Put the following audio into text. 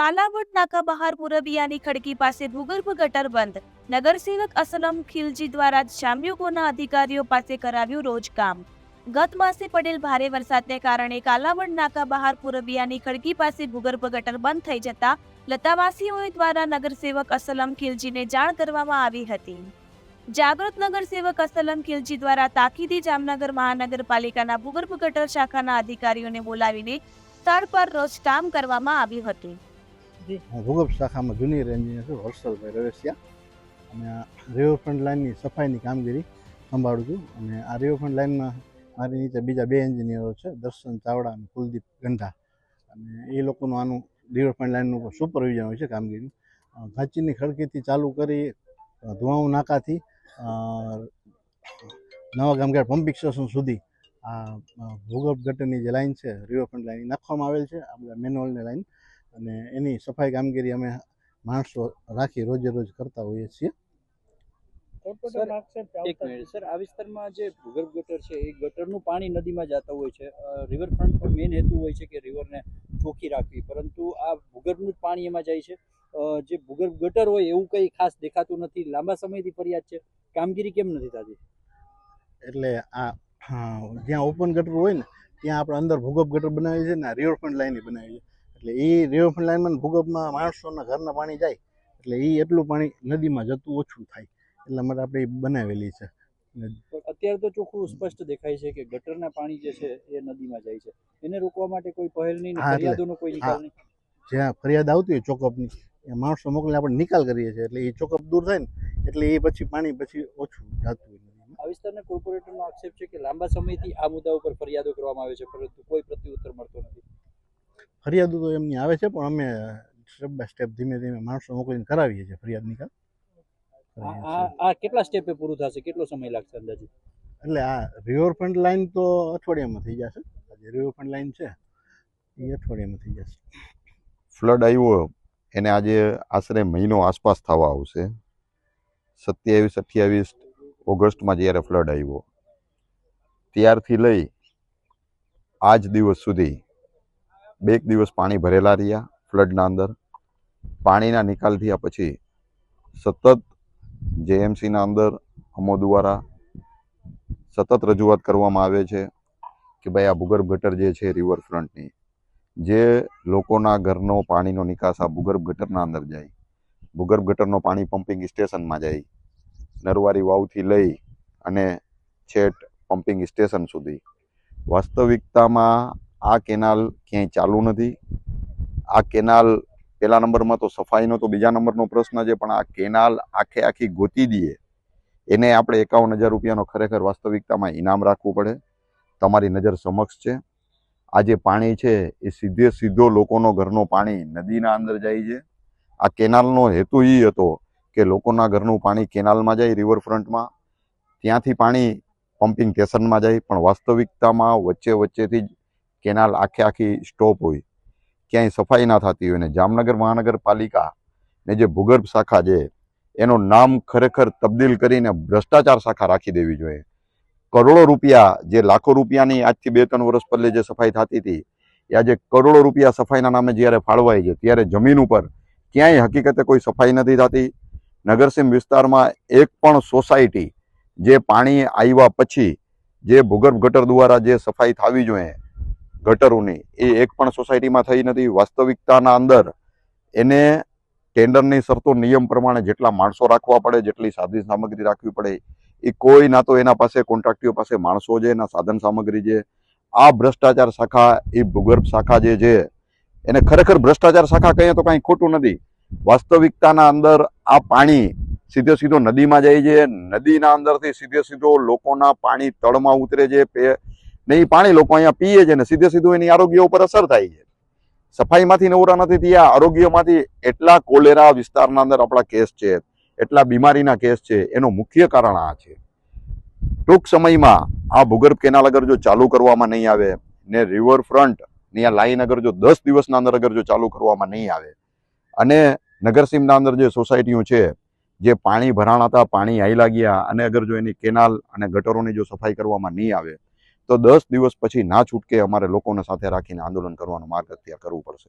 કાલાવડ નાકા બહાર મુરબિયાની ખડકી પાસે ભૂગર્ભ ગટર બંધ. નગરસેવક અસલમ ખિલજી દ્વારા જામ્યુકોના અધિકારીઓ પાસે કરાવ્યું રોજ કામ ગત માસે પડેલ ભારે વરસાદને કારણે કાલાવડ નાકા બહાર પુરબિયાની ખડકી પાસે ભૂગર્ભ ગટર બંધ થઈ જતા લતાવાસીઓ દ્વારા નગરસેવક અસલમ ખિલજીને જાણ કરવામાં આવી હતી. જાગૃત નગરસેવક અસલમ ખિલજી દ્વારા તાકીદી જામનગર મહાનગરપાલિકાના ભૂગર્ભ ગટર શાખાના અધિકારીઓને બોલાવીને સ્થળ પર રોજ કામ કરવામાં આવ્યું હતું. ભૂગર્ભ શાખામાં જુનિયર એન્જિનિયર છું હર્ષલભાઈ રવેશિયા અને રિવરફ્રન્ટ લાઇનની સફાઈની કામગીરી સંભાળું છું. અને આ રિવરફ્રન્ટ લાઇનમાં મારી નીચે બીજા બે એન્જિનિયરો છે, દર્શન ચાવડા અને કુલદીપ ગંધા અને એ લોકોનું આનું રિવરફ્રન્ટ લાઇનનું સુપરવિઝન હોય છે કામગીરી. ઘાંચીની ખડકીથી ચાલુ કરી ધુવાઉ નાકાથી નવા ગામગાર પંપિંગ સ્ટેશન સુધી આ ભૂગર્ભ ગટરની જે લાઈન છે, રિવરફ્રન્ટ લાઈન નાખવામાં આવેલ છે. આ બધા મેન્યુઅલની લાઈન અને એની સફાઈ કામગીરી અમે માણસો રાખી રોજે રોજ કરતા હોઈએ છીએ. સર, એક મિનિટ સર આ વિસ્તારમાં જે ભૂગર્ભ ગટર છે એ ગટરનું પાણી નદીમાં જતા હોય છે. રિવરફ્રન્ટ પર મેઇન હેતુ હોય છે કે રિવરને ચોખ્ખી રાખવી. પરંતુ આ ભૂગર્ભનું જ પાણી એમાં જાય છે. જે ભૂગર્ભ ગટર હોય એવું કંઈ ખાસ દેખાતું નથી. લાંબા સમયથી ફરિયાદ છે. કામગીરી કેમ નથી થતી? એટલે આ હા, જ્યાં ઓપન ગટર હોય ને ત્યાં આપણે અંદર ભૂગર્ભ ગટર બનાવી છે ને રિવરફ્રન્ટ લાઈન બનાવી છે એટલે એ રિવરફ્રન્ટ લાઈનમાં ને ભૂગર્ભમાં માણસોના ઘરના પાણી જાય એટલે એ એટલું પાણી નદીમાં જતું ઓછું થાય. એટલા માટે આપણે એ બનાવેલી છે. અત્યારે તો ચોખ્ખું સ્પષ્ટ દેખાય છે કે ગટરના પાણી જે છે એ નદીમાં જાય છે. એને રોકવા માટે કોઈ પહેલ નહીં ફરિયાદોનો કોઈ નિકાલ નહીં. જ્યાં ફરિયાદ આવતી હોય ચોકઅપની એ માણસો મોકલીને આપણે નિકાલ કરીએ છીએ. એટલે એ ચોકઅપ દૂર થાય ને એટલે એ પછી પાણી પછી ઓછું જતું હોય આ વિસ્તારના કોર્પોરેટરનો આક્ષેપ છે કે લાંબા સમયથી આ મુદ્દા ઉપર ફરિયાદો કરવામાં આવે છે પરંતુ કોઈ પ્રત્યુત્તર ફરિયાદો તો એમની આવે છે પણ અમે સ્ટેપ બાય સ્ટેપ ધીમે ધીમે માણસો મોકલીને કરાવીએ છીએ ફરિયાદ નિકાલ આ કેટલા સ્ટેપે પૂરું થશે? કેટલો સમય લાગશે અંદાજે? એટલે આ રિવરફ્રન્ટ લાઈન તો અઠવાડિયામાં થઈ જશે. જે રિવરફ્રન્ટ લાઈન છે એ અઠવાડિયામાં થઈ જશે. ફ્લડ આવ્યો એને આજે આશરે મહિનો આસપાસ થવા આવશે. સત્યાવીસ અઠ્યાવીસ ઓગસ્ટમાં જ્યારે ફ્લડ આવ્યો ત્યારથી લઈ આજ દિવસ સુધી બે એક દિવસ પાણી ભરેલા રહ્યા ફ્લડના અંદર. પાણીના નિકાલ થયા પછી સતત જેએમસીના અંદર અમો દ્વારા સતત રજૂઆત કરવામાં આવે છે કે ભાઈ આ ભૂગર્ભ ગટર જે છે રિવરફ્રન્ટની જે લોકોના ઘરનો પાણીનો નિકાસ આ ભૂગર્ભ ગટરના અંદર જાય. ભૂગર્ભ ગટરનો પાણી પમ્પિંગ સ્ટેશનમાં જાય. નરવારી વાવથી લઈ અને છેટ પમ્પિંગ સ્ટેશન સુધી. વાસ્તવિકતામાં આ કેનાલ ક્યાંય ચાલુ નથી. આ કેનાલ પહેલા નંબરમાં તો સફાઈનો તો બીજા નંબરનો પ્રશ્ન છે, પણ આ કેનાલ આખે આખી ગોતી દઈએ. એને આપણે એકાવન હજાર રૂપિયાનો ખરેખર વાસ્તવિકતામાં ઇનામ રાખવું પડે. તમારી નજર સમક્ષ છે. આ જે પાણી છે, એ સીધે સીધો લોકોનો ઘરનો પાણી નદીના અંદર જાય છે. આ કેનાલનો હેતુ એ હતો કે લોકોના ઘરનું પાણી કેનાલમાં જાય, રિવરફ્રન્ટમાં. ત્યાંથી પાણી પમ્પિંગ સ્ટેશનમાં જાય, પણ વાસ્તવિકતામાં વચ્ચે વચ્ચેથી જ કેનાલ આખે આખી સ્ટોપ હોય. ક્યાંય સફાઈ ના થતી હોય ને જામનગર મહાનગરપાલિકા ને જે ભૂગર્ભ શાખા છે, એનું નામ ખરેખર તબદીલ કરીને ભ્રષ્ટાચાર શાખા રાખી દેવી જોઈએ. કરોડો રૂપિયા જે લાખો રૂપિયાની આજથી બે ત્રણ વર્ષ પહેલે જે સફાઈ થતી હતી, એ આજે કરોડો રૂપિયા સફાઈના નામે જ્યારે ફાળવાય છે, ત્યારે જમીન ઉપર ક્યાંય હકીકતે કોઈ સફાઈ નથી થતી. નગરસીમ વિસ્તારમાં એક પણ સોસાયટી જે પાણી આવ્યા પછી જે ભૂગર્ભ ગટર દ્વારા જે સફાઈ થવી જોઈએ ગટરોની, એ એક પણ સોસાયટીમાં થઈ નથી. વાસ્તવિકતાના અંદર એને ટેન્ડરની શરતો નિયમ પ્રમાણે જેટલા માણસો રાખવા પડે, જેટલી સાધન સામગ્રી રાખવી પડે, એ કોઈ ના તો એના પાસે, કોન્ટ્રાક્ટીઓ પાસે માણસો છે, એના સાધન સામગ્રી છે. આ ભ્રષ્ટાચાર શાખા, એ ભૂગર્ભ શાખા જે છે, એને ખરેખર ભ્રષ્ટાચાર શાખા કહીએ તો કાંઈ ખોટું નથી. વાસ્તવિકતાના અંદર આ પાણી સીધે સીધો નદીમાં જાય છે. નદીના અંદરથી સીધે સીધો લોકોના પાણી તળમાં ઉતરે છે. ને એ પાણી લોકો અહીંયા પીએ છે ને સીધે સીધું એની આરોગ્ય ઉપર અસર થાય છે. સફાઈમાંથી નવરા નથી થયા, આરોગ્યમાંથી એટલા કોલેરા વિસ્તારના અંદર આપણા કેસ છે, એટલા બીમારીના કેસ છે, એનું મુખ્ય કારણ આ છે. ટૂંક સમયમાં આ ભૂગર્ભ કેનાલ અગર જો ચાલુ કરવામાં નહીં આવે ને રિવરફ્રન્ટની આ લાઈન અગર જો દસ દિવસના અંદર અગર જો ચાલુ કરવામાં નહીં આવે અને નગરસીમના અંદર જે સોસાયટીઓ છે, જે પાણી ભરાણ હતા, પાણી આઈ લાગ્યા અને અગર જો એની કેનાલ અને ગટરોની જો સફાઈ કરવામાં નહીં આવે તો દસ દિવસ પછી ના છૂટકે અમારે લોકોને સાથે રાખીને આંદોલન કરવાનો માર્ગ અખ્તિયાર કરવું પડશે.